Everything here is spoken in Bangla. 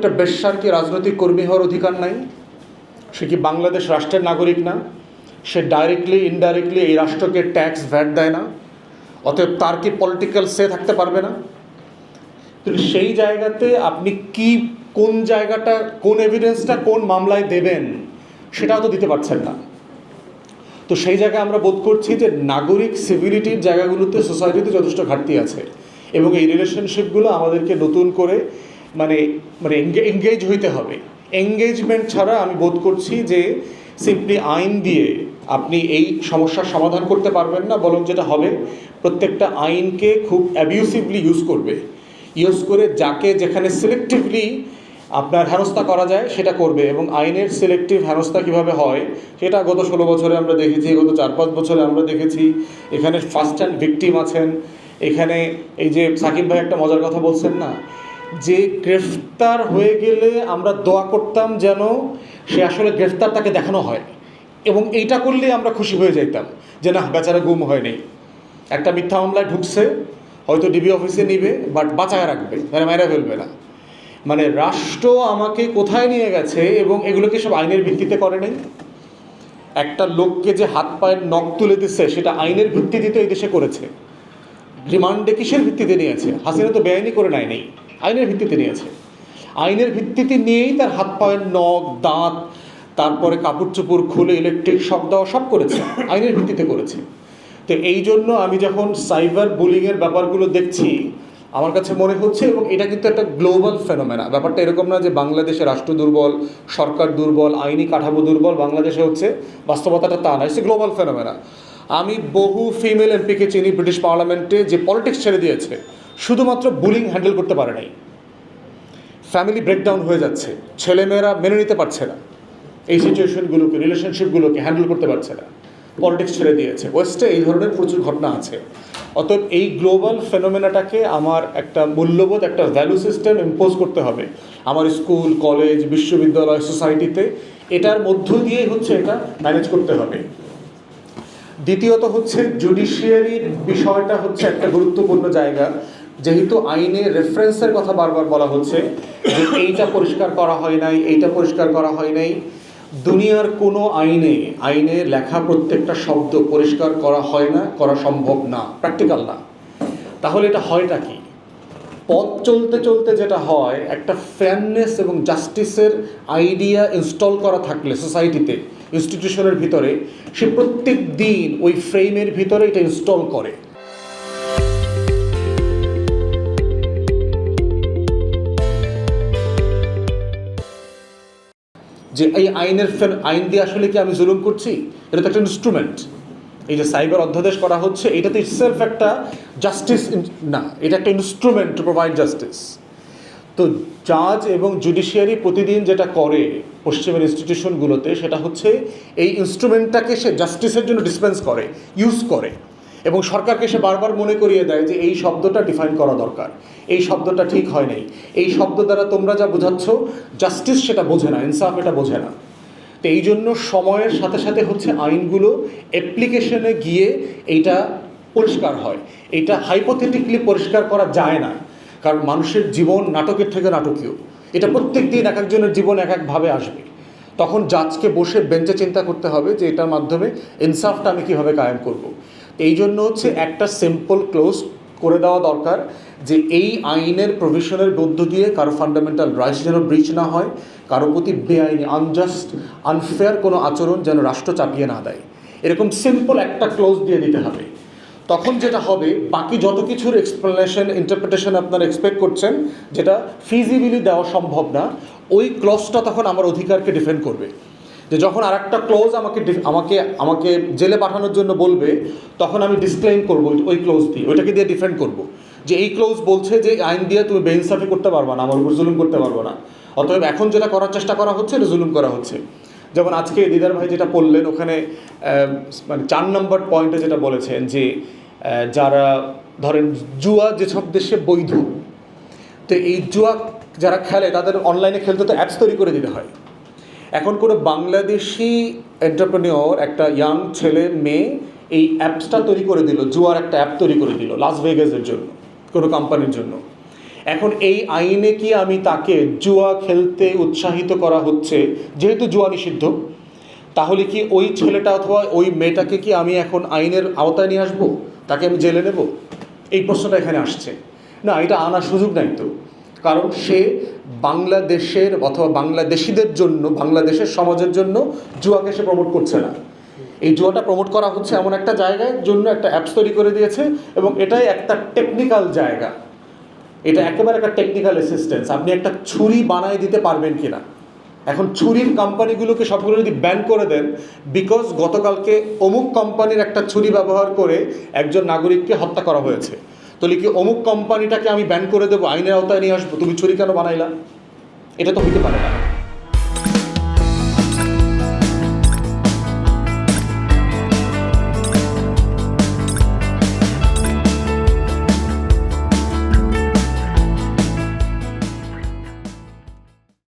একটা বেশ্যার কি রাজনৈতিক কর্মী হওয়ার অধিকার নাই। সে কি বাংলাদেশ রাষ্ট্রের নাগরিক না? সে ডাইরেক্টলি ইনডাইরেক্টলি এই রাষ্ট্রকে ট্যাক্স ভ্যাট দেয় না। অতএব তার কি পলিটিক্যাল সে থাকতে পারবে না? সেই জায়গাতে আপনি কি, কোন জায়গাটা, কোন এভিডেন্সটা কোন মামলায় দেবেন, সেটাও তো দিতে পারছেন না। তো সেই জায়গায় আমরা বোধ করছি যে নাগরিক সিভিলিটির জায়গাগুলোতে সোসাইটিতে যথেষ্ট ঘাটতি আছে। এবং এই রিলেশনশিপগুলো আমাদেরকে নতুন করে মানে মানে এঙ্গেজ হইতে হবে। এঙ্গেজমেন্ট ছাড়া আমি বোধ করছি যে সিম্পলি আইন দিয়ে আপনি এই সমস্যার সমাধান করতে পারবেন না বরং যেটা হবে, প্রত্যেকটা আইনকে খুব অ্যাবিউসিভলি ইউজ করবে। ইউজ করে যাকে যেখানে সিলেক্টিভলি আপনার হেনস্থা করা যায়, সেটা করবে এবং আইনের সিলেক্টিভ হেনস্থা কীভাবে হয়, সেটা গত ষোলো বছরে আমরা দেখেছি, গত চার পাঁচ বছরে আমরা দেখেছি। এখানে ফার্স্ট অ্যান্ড ভিকটিম আছেন। এখানে এই যে সাকিব ভাই একটা মজার কথা বলছেন না? যে গ্রেফতার হয়ে গেলে আমরা দোয়া করতাম যেন সে আসলে গ্রেফতার তাকে দেখানো হয়। এবং এইটা করলে আমরা খুশি হয়ে যাইতাম যে না, বেচারা গুম হয়নি। একটা মিথ্যা মামলায় ঢুকছে, হয়তো ডিবি অফিসে নিবে বাট বাঁচায় রাখবে মানে মেরে ফেলবে না। মানে রাষ্ট্র আমাকে কোথায় নিয়ে গেছে এবং এগুলোকে সব আইনের ভিত্তিতে করে নাই? একটা লোককে যে হাত পায়ের নখ তুলে দিচ্ছে, সেটা আইনের ভিত্তিতে তো এই দেশে করেছে। রিমান্ডে কিসের ভিত্তিতে নিয়েছে? হাসিনা তো বেআইনি করে নেয় নেই আইনের ভিত্তিতে নিয়েছে। আইনের ভিত্তিতে নিয়েই তার হাত পায়ের নখ, দাঁত, তারপরে কাপড় চোপড় খুলে ইলেকট্রিক শক দেওয়া সব করেছে। আইনের ভিত্তিতে করেছে। তো এই জন্য আমি যখন সাইবার বুলিংয়ের ব্যাপারগুলো দেখছি, আমার কাছে মনে হচ্ছে এবং এটা কিন্তু একটা গ্লোবাল ফেনোমেনা ব্যাপারটা এরকম না যে বাংলাদেশে রাষ্ট্র দুর্বল, সরকার দুর্বল, আইনি কাঠামো দুর্বল, বাংলাদেশে হচ্ছে বাস্তবতাটা তা না ইটস গ্লোবাল ফেনোমেনা আমি বহু ফিমেল এমপিকে চিনি ব্রিটিশ পার্লামেন্টে যে পলিটিক্স ছেড়ে দিয়েছে। শুধুমাত্র বুলিং হ্যান্ডেল করতে পারে নাই। ফ্যামিলি ব্রেকডাউন হয়ে যাচ্ছে। ছেলেমেয়েরা মেনে নিতে পারছে না। এই সিচুয়েশনগুলোকে রিলেশনশিপগুলোকে হ্যান্ডেল করতে পারছে না। পলিটিক্স ছেড়ে দিয়েছে। ওয়েস্টে এই ধরনের প্রচুর ঘটনা আছে। অতএব এই গ্লোবাল ফেনোমেনাটাকে আমার একটা মূল্যবোধ, একটা ভ্যালু সিস্টেম ইম্পোজ করতে হবে। আমার স্কুল কলেজ বিশ্ববিদ্যালয় সোসাইটিতে এটার মধ্য দিয়েই হচ্ছে এটা ম্যানেজ করতে হবে। দ্বিতীয়ত হচ্ছে জুডিশিয়ারির বিষয়টা হচ্ছে একটা গুরুত্বপূর্ণ জায়গা। যেহেতু আইনে রেফারেন্সের কথা বারবার বলা হচ্ছে যে এইটা পরিষ্কার করা হয় নাই, এইটা পরিষ্কার করা হয় নাই, দুনিয়ার কোনো আইনে আইনে লেখা প্রত্যেকটা শব্দ পরিষ্কার করা হয় না, করা সম্ভব না প্র্যাকটিক্যাল না। তাহলে এটা হয়টা কি? পথ চলতে চলতে যেটা হয়, একটা ফেয়ারনেস এবং জাস্টিসের আইডিয়া ইনস্টল করা থাকলে সোসাইটিতে ইনস্টিটিউশনের ভিতরে, সে প্রত্যেক দিন ওই ফ্রেমের ভিতরে এটা ইনস্টল করে। যে এই আইনের আইন দিয়ে আসলে কি আমি জুলুম করছি? এটা তো একটা ইনস্ট্রুমেন্ট এই যে সাইবার অধ্যাদেশ করা হচ্ছে এটা তো ইটসেলফ একটা জাস্টিস না, এটা একটা ইনস্ট্রুমেন্ট টু প্রোভাইড জাস্টিস তো জাজ এবং জুডিশিয়ারি প্রতিদিন যেটা করে পশ্চিমের ইনস্টিটিউশনগুলোতে সেটা হচ্ছে এই ইনস্ট্রুমেন্টটাকে সে জাস্টিসের জন্য ডিসপেন্স করে ইউজ করে। এবং সরকারকে সে বারবার মনে করিয়ে দেয় যে এই শব্দটা ডিফাইন করা দরকার। এই শব্দটা ঠিক হয় নাই। এই শব্দ দ্বারা তোমরা যা বোঝাচ্ছ জাস্টিস সেটা বোঝে না ইনসাফ এটা বোঝে না। তো এই জন্য সময়ের সাথে সাথে হচ্ছে আইনগুলো অ্যাপ্লিকেশনে গিয়ে এইটা পরিষ্কার হয়। এটা হাইপোথেটিকলি পরিষ্কার করা যায় না। কারণ মানুষের জীবন নাটকের থেকে নাটকীয়। এটা প্রত্যেক দিন এক একজনের জীবন এক একভাবে আসবে। তখন জাজকে বসে বেঞ্চে চিন্তা করতে হবে যে এটার মাধ্যমে ইনসাফটা আমি কীভাবে কায়েম করব। এই জন্য হচ্ছে একটা সিম্পল ক্লোজ করে দেওয়া দরকার যে এই আইনের প্রভিশনের মধ্য দিয়ে কারও ফান্ডামেন্টাল রাইটস যেন ব্রিচ না হয় কারও প্রতি বেআইনি আনজাস্ট আনফেয়ার কোনো আচরণ যেন রাষ্ট্র চাপিয়ে না দেয়। এরকম সিম্পল একটা ক্লোজ দিয়ে দিতে হবে। তখন যেটা হবে বাকি যত কিছুর এক্সপ্লেনেশন ইন্টারপ্রিটেশন আপনারা এক্সপেক্ট করছেন যেটা ফিজিবিলি দেওয়া সম্ভব না ওই ক্লজটা তখন আমার অধিকারকে ডিফেন্ড করবে। যে যখন আর একটা ক্লোজ আমাকে আমাকে আমাকে জেলে পাঠানোর জন্য বলবে, তখন আমি ডিসক্লেম করব ওই ক্লোজ দিয়ে। ওইটাকে দিয়ে ডিফেন্ড করব। যে এই ক্লোজ বলছে যে আইন দিয়ে তুমি বেইনসাফি করতে পারবে না, আমার উপর জুলুম করতে পারব না। অতএব এখন যেটা করার চেষ্টা করা হচ্ছে, এটা জুলুম করা হচ্ছে। যেমন আজকে দিদার ভাই যেটা বললেন, ওখানে মানে চার নম্বর পয়েন্টে যেটা বলেছেন যে যারা ধরেন জুয়া যেসব দেশে বৈধ, তো এই জুয়া যারা খেলে, তাদের অনলাইনে খেলতে তো অ্যাপস তৈরি করে দিতে হয়। এখন কোনো বাংলাদেশি এন্টারপ্রেনিওর একটা ইয়াং ছেলে, মেয়ে এই অ্যাপসটা তৈরি করে দিল, জুয়ার একটা অ্যাপ তৈরি করে দিল লাস ভেগাসের জন্য, কোনো কোম্পানির জন্য। এখন এই আইনে কি আমি তাকে জুয়া খেলতে উৎসাহিত করা হচ্ছে? যেহেতু জুয়া নিষিদ্ধ, তাহলে কি ওই ছেলেটা অথবা ওই মেয়েটাকে কি আমি এখন আইনের আওতায় নিয়ে আসব? তাকে আমি জেলে নেব? এই প্রশ্নটা এখানে আসছে। না, এটা আনার সুযোগ নাই তো। কারণ সে বাংলাদেশের অথবা বাংলাদেশিদের জন্য, বাংলাদেশের সমাজের জন্য জুয়াকে সে প্রমোট করছে না। এই জুয়াটা প্রমোট করা হচ্ছে এমন একটা জায়গায়, জন্য একটা অ্যাপস তৈরি করে দিয়েছে এবং এটাই একটা টেকনিক্যাল জায়গা। এটা একেবারে একটা টেকনিক্যাল অ্যাসিস্ট্যান্স আপনি একটা ছুরি বানায় দিতে পারবেন কিনা। এখন ছুরির কোম্পানিগুলোকে সবগুলো যদি ব্যান করে দেন বিকজ গতকালকে অমুক কোম্পানির একটা ছুরি ব্যবহার করে একজন নাগরিককে হত্যা করা হয়েছে। তাহলে কি অমুক কোম্পানিটাকে আমি ব্যান করে দেবো? আইনের আওতায় নিয়ে আসব? তুমি ছুরি কেন বানাইলা? এটা তো হইতে পারে না।